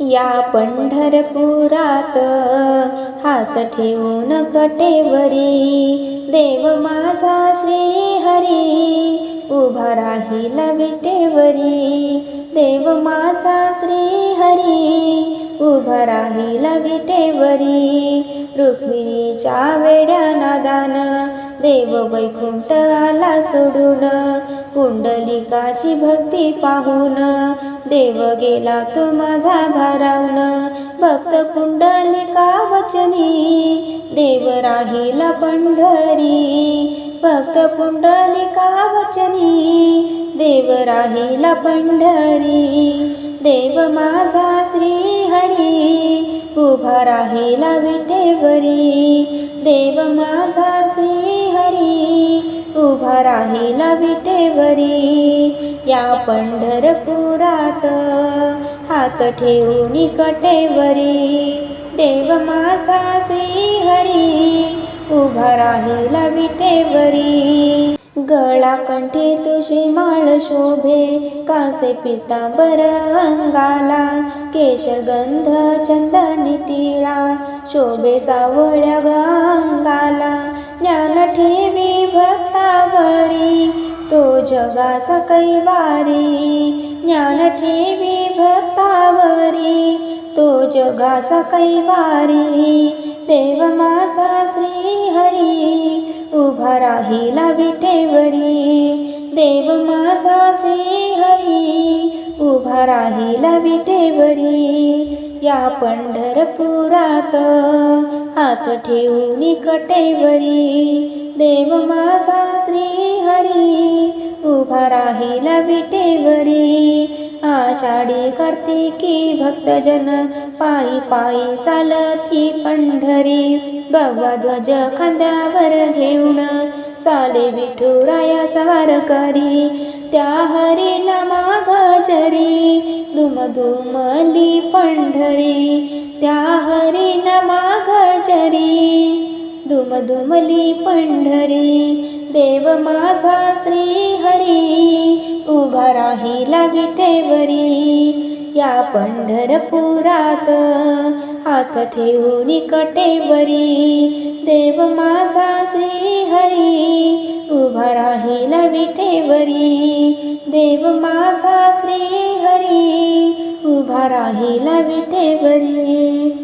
या पंढरपुरात हात ठेवून कटेवरी देव माझा श्री हरी उभा राहिला विटेवरी देव माझा श्रीहरी उभा राहिला विटेवरी रुक्मिणीच्या वेड्या नादान देव वैकुंठ आला सोडून पुंडलिकाची भक्ती पाहून देव गेला तो माझा भारावून. भक्त पुंडलिका वचनी देव राहिला पंढरी. भक्त पुंडलिका वचनी देव राहिला पंढरी. देव माझा श्री हरी उभा राहिला विठेवरी. देव माझा श्री उभा राहिला विटेवरी. या पंढरपुरात हात ठेवून कटेवरी देव माझा हरी उभा राहिला विटेवरी. गळा कंठी तुझी माळ शोभे कासे पितांबर अंगाला. केशर गंध चंदनी टिळा शोभे सावळ्या गंगाला. ज्ञान ठेवी जगाचा कैवारी ज्ञान ठेवी भक्तावरी. तो जगाचा कैवारी देव माझा श्री हरी उभा राहिला विठेवरी देव माझा श्री हरी उभा राहिला विठेवरी या पंढरपुरात हात ठेवून कटेवरी देव माझा श्री हरी राहिला विटेवरी. आषाढी कार्तिकी भक्तजन पायी पायी चालती पंढरी. बाबा ध्वज खांद्यावर घेऊन चाले विठुरायाचा वारकरी त्या हरी नामा दुम दुमली पंढरी. त्या हरी नामा दुम दुमली पंढरी. देव माझा श्री हरी उभा राहिला विठेवरी. या पंढरपुरात हात ठेवून कटेवरी. देव माझा श्री हरी उभा राहिला विठेवरी. देव माझा श्री हरी उभा राहिला विठेवरी.